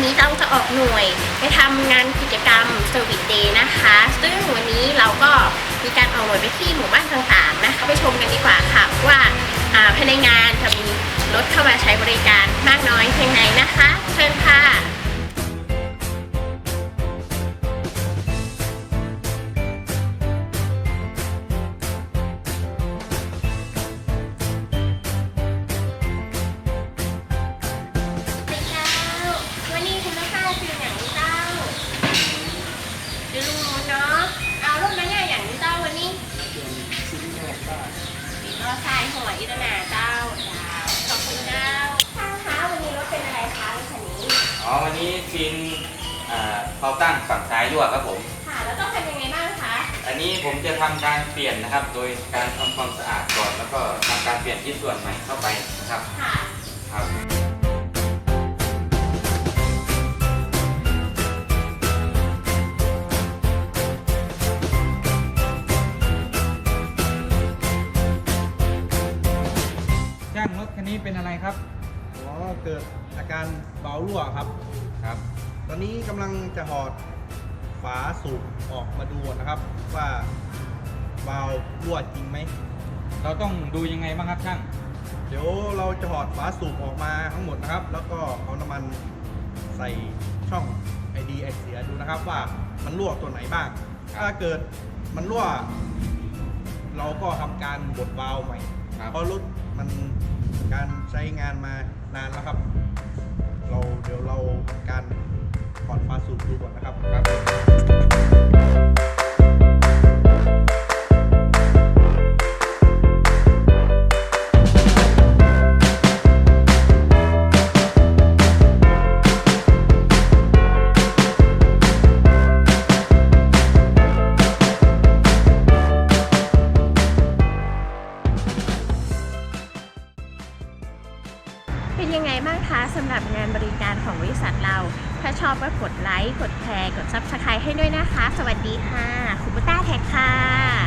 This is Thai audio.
ันนี้เราจะออกหน่วยไปทำงานกิจกรรม Service Day นะคะ ซึ่งวันนี้เราก็มีการออกหน่วยไปที่หมู่บ้านต่างๆนะคะไปชมกันดีกว่าค่ะว่าภายในงานจะมีรถเข้ามาใช้บริการมากน้อยเพียงไหนนะคะ รถทรายหัวอิตนาเจ้าเจ้าขอบคุณเจ้าช่างคะวันนี้รถเป็นอะไรคะรถคันนี้อ๋อวันนี้ฟินอ่าเผาตั้งฝั่งซ้ายรั่วครับผม ค่ะ แล้วต้องทำยังไงบ้างคะ อันนี้ผมจะทำการเปลี่ยนนะครับ โดยการทำความสะอาดก่อน แล้วก็ทำการเปลี่ยนชิ้นส่วนใหม่เข้าไปนะครับ ค่ะ ครับ เป็นอะไรครับอ๋อเกิดอาการเบารั่วครับครับ ตอนนี้กำลังจะถอดฝาสูบออกมาดูนะครับ ว่าเบารั่วจริงไหมเราต้องดูยังไงบ้างครับช่างเดี๋ยวเราจะถอดฝาสูบออกมาทั้งหมดนะครับ แล้วก็เอาน้ำมันใส่ช่องไอดีไอเสียดูนะครับว่ามันรั่วตัวไหนบ้าง ถ้าเกิดมันรั่ว เราก็ทำการบดวาล์วใหม่ ครับ เพราะรถมันการใช้งานมานานแล้วครับ เป็นยังไงบ้างคะสำหรับงานบริการของบริษัทเรา ถ้าชอบก็กดไลค์ กดแชร์ กดซับสไครต์ให้ด้วยนะคะ สวัสดีค่ะ คุณปุต้าแท็กค่ะ